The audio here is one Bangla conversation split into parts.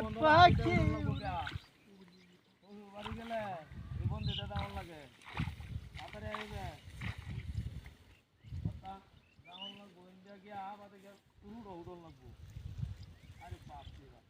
পাখি। বাড়ি গেলে লাগে তাড়াতাড়ি আইবে দাম লাগবো ইন্ডিয়া গিয়া বাদে গিয়া উড়ো উড়ো লাগবো আরে বাপ বাপ।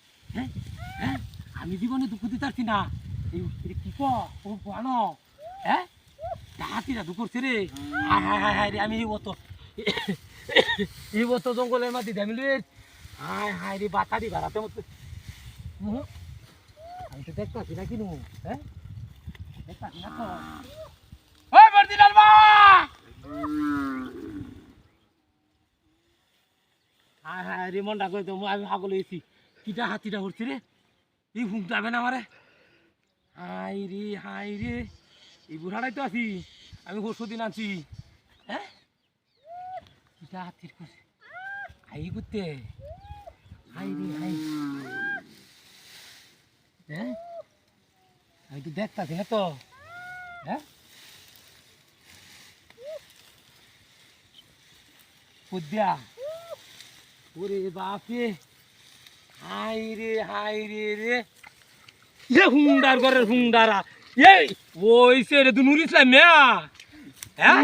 হ্যাঁ? হ্যাঁ? আমি জীবনে দুঃখ দিতে পারছি না। এই কি ও বানো। হ্যাঁ? হাতিরা দুঃখ করছে রে। হায় হায় হায় হায় রে, আমি মতো এই মতো জঙ্গলের মাটি দামি লুয়ে হায় হায় রে বাতারি বাড়াতে মতো। আমি তো দেখতেছি না কিনু। হ্যাঁ? দেখতেছি না তো। ওই বর্দিনাল মা হায় হায় রে, মনটা করে তো? আমি হাগল হয়েছি। কিটা হাতিটা হচ্ছে রে? এই হুম যাবে না আমারে। হাই রে হাই রে। এই বুড়াটাই তো আছি। আমি পরশু দিন আছি হ্যাঁ? কিটা হাতির করছে হাই করতে হাই রে হাই হ্যাঁ? আমি তো দেখতাছি না তো। হ্যাঁ? পুদ্যা ওরে বাপে হাই রে হাই রে রে। এ হুন্ডার ঘরের হুন্ডারা। এই ওই সে রে মিয়া। হ্যাঁ?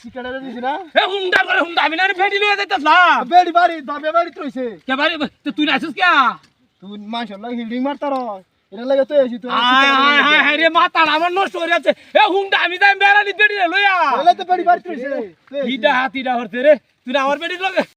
শিকারে দিছি না? এ হুন্ডার ঘরে হুন্ডা আমি না ফেটি লয়ে যাইতাছলাম বেড়ি বাড়ি দবে বাড়ি রইছে। কে বারে তো তুই নাছিস কে? তুই লাগে হিল্ডিং মারতার এটা লাগে তো এসি তুই হায় হায় হায় হায় রে মাথা আমার নষ্ট করে যাচ্ছে। এ হুন্ডা আমি যাই বেড়ানি বেড়ি লইয়া। এলে বেড়ি বাড়ি রইছে। ইটা হাতিটা হরতে রে। তুই আমার বেড়ি লগে